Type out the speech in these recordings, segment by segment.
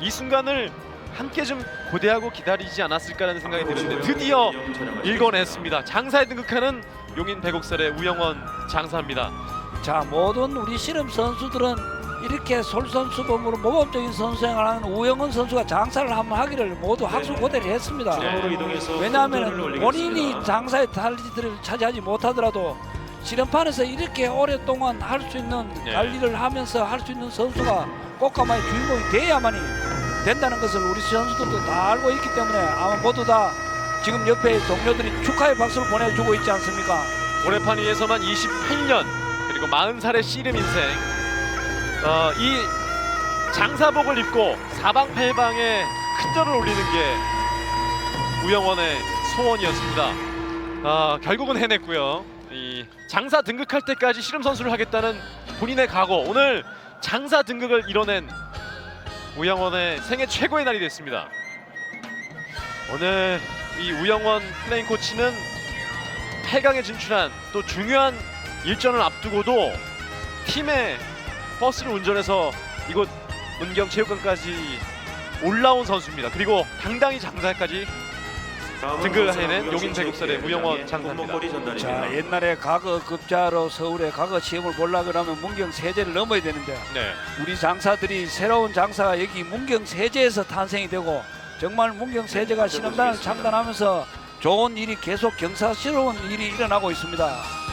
이 순간을 함께 좀 고대하고 기다리지 않았을까라는 생각이 드는데 드디어 읽어냈습니다. 장사에 등극하는 용인 백옥설의 우영원 장사입니다. 자 모든 우리 씨름 선수들은 이렇게 솔선수범으로 모범적인 선수 생활하는 우영은 선수가 장사를 한번 하기를 모두 학수 고대를 했습니다. 네. 왜냐하면 본인이 장사의 달리들을 차지하지 못하더라도 씨름판에서 이렇게 오랫동안 할 수 있는 네. 관리를 하면서 할 수 있는 선수가 꽃가마의 주인공이 돼야만이 된다는 것을 우리 선수들도 다 알고 있기 때문에 아마 모두 다 지금 옆에 동료들이 축하의 박수를 보내주고 있지 않습니까? 모래판 위에서만 28년 그리고 40살의 씨름 인생 어, 이 장사복을 입고 사방팔방에 큰 절을 올리는 게 우영원의 소원이었습니다. 아, 결국은 해냈고요. 이 장사 등극할 때까지 씨름 선수를 하겠다는 본인의 각오 오늘 장사 등극을 이뤄낸 우영원의 생애 최고의 날이 됐습니다. 오늘 이 우영원 플레인 코치는 8강에 진출한 또 중요한 일전을 앞두고도 팀의 버스를 운전해서 이곳 문경 체육관까지 올라온 선수입니다. 그리고 당당히 장사까지 해낸 용인 백육설의 무영원 장사입니다. 자 옛날에 과거 급자로 서울에 과거 시험을 보려 그러면 문경 세제를 넘어야 되는데 네, 우리 장사들이 새로운 장사가 여기 문경 세제에서 탄생이 되고 정말 문경 세제가 신음단을 창단하면서 좋은 일이 계속 경사스러운 일이 일어나고 있습니다.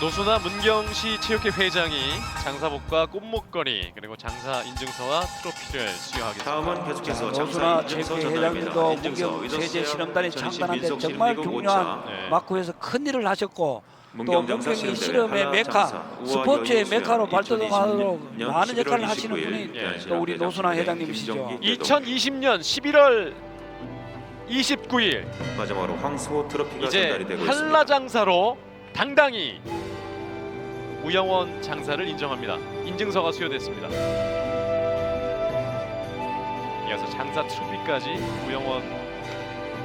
노수나 문경시 체육회 회장이 장사복과 꽃목걸이 그리고 장사 인증서와 트로피를 수여하겠습니다. 다음은 계속해서 노수나 인증서 체육회 전달입니다. 회장님도 인증서 문경 세제 전시 창단하는데 민속 정말 중요한. 네. 마크에서 큰 일을 하셨고 또 문경 장사 문경이 실험대회 실험의 메카, 장사 스포츠의 메카로 발돋움하도록 2020년 많은 11월 역할을 하시는 29일 분이 예. 또 우리 노순아 회장님이시죠. 2020년 11월 29일 마지막으로 황소 트로피가 이제 전달이 되고 있습니다. 한라 장사로 당당히 우영원 장사를 인정합니다. 인증서가 수여됐습니다. 이어서 장사 트로피까지 우영원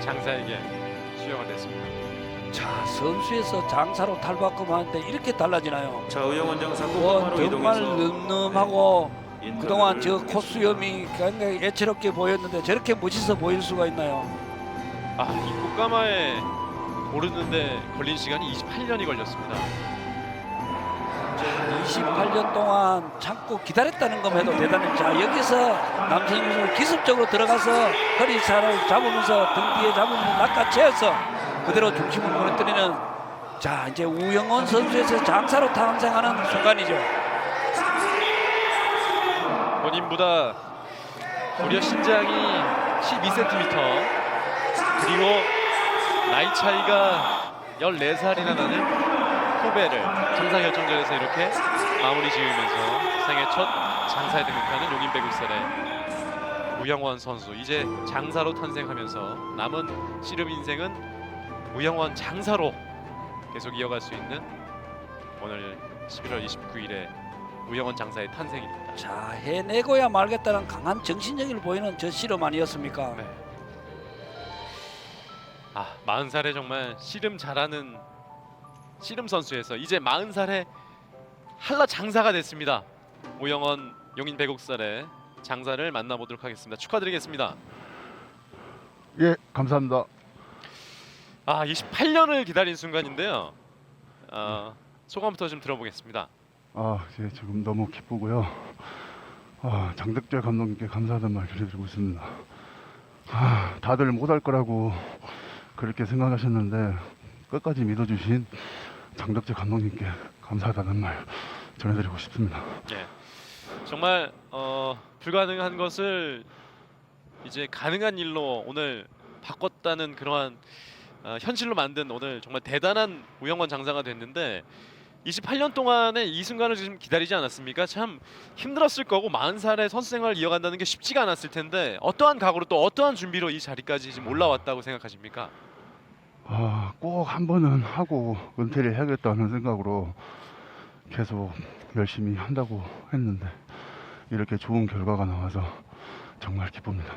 장사에게 수여가 됐습니다. 자 선수에서 장사로 탈바꿈하는데 이렇게 달라지나요? 자 의영원 장사 정말 이동해서 늠름하고 인터뷰를 그동안 저 하겠습니다. 코수염이 굉장히 애처롭게 보였는데 저렇게 멋있어 보일 수가 있나요? 아, 이 꽃가마에 오르는데 걸린 시간이 28년이 걸렸습니다. 28년 동안 참고 기다렸다는 것만 해도 대단해. 자 여기서 남성이 기습적으로 들어가서 허리 살을 잡으면서 등 뒤에 잡으면서 낚아채어서 그대로 중심을 무너뜨리는 자 이제 우영원 선수에서 장사로 탄생하는 순간이죠. 본인보다 무려 신장이 12cm 그리고 나이 차이가 14살이나 나는 후배를 장사 결정전에서 이렇게 마무리 지으면서 생애 첫 장사에 등극하는 용인 배구살의 우영원 선수 이제 장사로 탄생하면서 남은 씨름 인생은 우영원 장사로 계속 이어갈 수 있는 오늘 11월 29일에 우영원 장사의 탄생입니다. 자 해내고야 말겠다는 강한 정신력을 보이는 저 실험 아니었습니까? 네. 아, 40살에 정말 씨름 잘하는 씨름 선수에서 이제 40살에 한라 장사가 됐습니다. 오영원 용인 배곡살의 장사를 만나보도록 하겠습니다. 축하드리겠습니다. 예, 감사합니다. 아, 28년을 기다린 순간인데요. 아, 소감부터 좀 들어보겠습니다. 아, 예, 지금 너무 기쁘고요. 아, 장덕재 감독님께 감사하다는 말 전해드리고 있습니다. 아, 다들 못할 거라고 그렇게 생각하셨는데 끝까지 믿어주신 장덕재 감독님께 감사하다는 말 전해드리고 싶습니다. 예. 정말 어, 불가능한 것을 이제 가능한 일로 오늘 바꿨다는 그러한 어, 현실로 만든 오늘 정말 대단한 우영원 장사가 됐는데 28년 동안의 이 순간을 지금 기다리지 않았습니까? 참 힘들었을 거고 40살의 선수 생활을 이어간다는 게 쉽지가 않았을 텐데 어떠한 각오로 또 어떠한 준비로 이 자리까지 지금 올라왔다고 생각하십니까? 아, 꼭 한 번은 하고 은퇴를 해야겠다는 생각으로 계속 열심히 한다고 했는데 이렇게 좋은 결과가 나와서 정말 기쁩니다.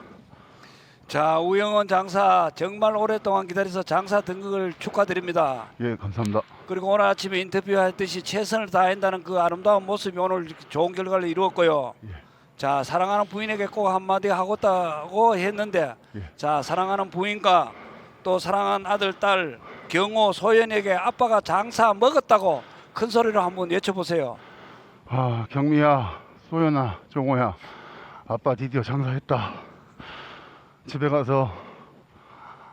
자 우영원 장사 정말 오랫동안 기다려서 장사 등극을 축하드립니다. 예, 감사합니다. 그리고 오늘 아침에 인터뷰했듯이 최선을 다한다는 그 아름다운 모습이 오늘 좋은 결과를 이루었고요. 예. 자 사랑하는 부인에게 꼭 한마디 하고다고 했는데 예. 자 사랑하는 부인과 또 사랑하는 아들 딸 경호 소연에게 아빠가 장사 먹었다고 큰 소리로 한번 외쳐보세요. 아 경미야, 소연아, 종호야, 아빠 드디어 장사했다. 집에 가서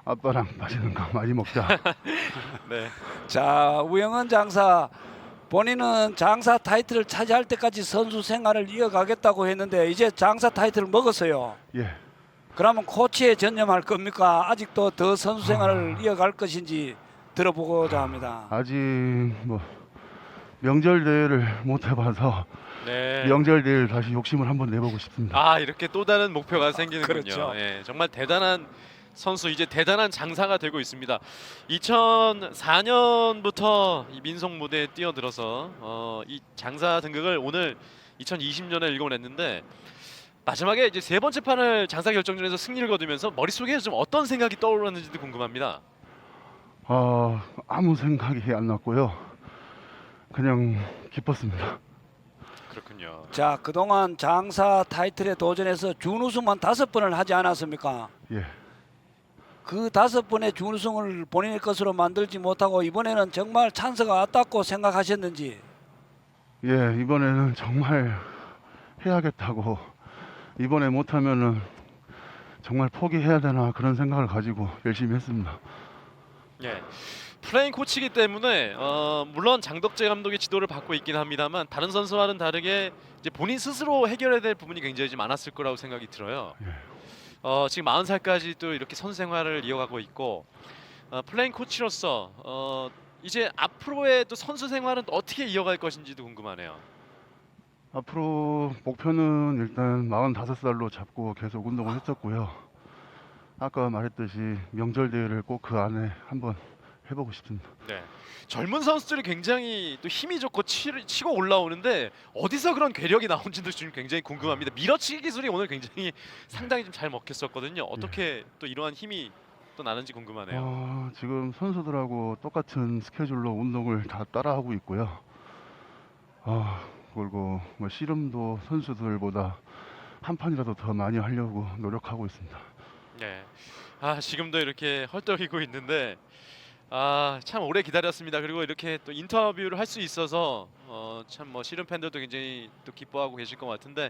아빠랑 맛있는 거 많이 먹자. 네. 자 우영은 장사 본인은 장사 타이틀을 차지할 때까지 선수 생활을 이어가겠다고 했는데 이제 장사 타이틀을 먹었어요. 예. 그러면 코치에 전념할 겁니까? 아직도 더 선수 생활을 이어갈 것인지 들어보고자 합니다. 아직 뭐 명절 대회를 못 해봐서 네. 명절 대회 다시 욕심을 한번 내보고 싶습니다. 아 이렇게 또 다른 목표가 생기는군요. 그렇죠. 예, 정말 대단한 선수 이제 대단한 장사가 되고 있습니다. 2004년부터 이 민속 무대에 뛰어들어서 어, 이 장사 등극을 오늘 2020년에 일궈냈는데 마지막에 이제 세 번째 판을 장사 결정전에서 승리를 거두면서 머릿속에 좀 어떤 생각이 떠올랐는지도 궁금합니다. 아 아무 생각이 안 났고요. 그냥 기뻤습니다. 그렇군요. 자 그동안 장사 타이틀에 도전해서 준우승만 다섯 번을 하지 않았습니까? 예. 그 다섯 번의 준우승을 본인의 것으로 만들지 못하고 이번에는 정말 찬스가 왔다고 생각하셨는지 예, 이번에는 정말 해야겠다고 이번에 못하면은 정말 포기해야 되나 그런 생각을 가지고 열심히 했습니다. 예. 플레인 코치이기 때문에 어, 물론 장덕재 감독의 지도를 받고 있긴 합니다만 다른 선수와는 다르게 이제 본인 스스로 해결해야 될 부분이 굉장히 좀 많았을 거라고 생각이 들어요. 예. 어, 지금 40살까지 또 이렇게 선수 생활을 이어가고 있고 어, 플레인 코치로서 어, 이제 앞으로의 또 선수 생활은 또 어떻게 이어갈 것인지도 궁금하네요. 앞으로 목표는 일단 45살로 잡고 계속 운동을 했었고요. 아까 말했듯이 명절 대회를 꼭 그 안에 한번 해보고 싶습니다. 네. 젊은 선수들이 굉장히 또 힘이 좋고 치, 치고 올라오는데 어디서 그런 괴력이 나온지도 지금 굉장히 궁금합니다. 밀어치기 기술이 오늘 굉장히 상당히 좀 잘 먹혔었거든요. 어떻게 또 이러한 힘이 또 나는지 궁금하네요. 어, 지금 선수들하고 똑같은 스케줄로 운동을 다 따라하고 있고요. 아, 그리고 뭐 씨름도 선수들보다 한 판이라도 더 많이 하려고 노력하고 있습니다. 네. 아 지금도 이렇게 헐떡이고 있는데 아 참 오래 기다렸습니다. 그리고 이렇게 또 인터뷰를 할 수 있어서 어, 참뭐 씨름 팬들도 굉장히 또 기뻐하고 계실 것 같은데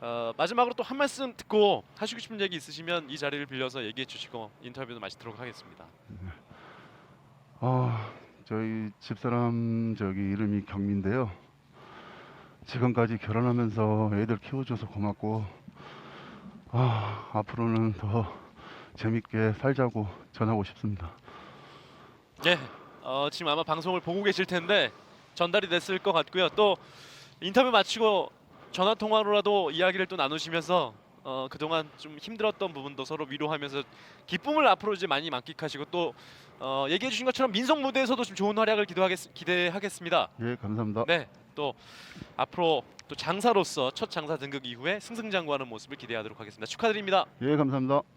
어, 마지막으로 또 한 말씀 듣고 하시고 싶은 얘기 있으시면 이 자리를 빌려서 얘기해 주시고 인터뷰도 마치도록 하겠습니다. 아, 저희 집사람 저기 이름이 경민데요. 지금까지 결혼하면서 애들 키워줘서 고맙고, 아, 앞으로는 더 재밌게 살자고 전하고 싶습니다. 네. 어, 지금 아마 방송을 보고 계실 텐데 전달이 됐을 것 같고요. 또 인터뷰 마치고 전화 통화로라도 이야기를 또 나누시면서 어, 그동안 좀 힘들었던 부분도 서로 위로하면서 기쁨을 앞으로 이제 많이 만끽하시고 또 어, 얘기해 주신 것처럼 민속 무대에서도 좀 좋은 활약을 기도하겠, 기대하겠 습니다. 예, 감사합니다. 네. 또 앞으로 또 장사로서 첫 장사 등극 이후에 승승장구하는 모습을 기대하도록 하겠습니다. 축하드립니다. 예, 감사합니다.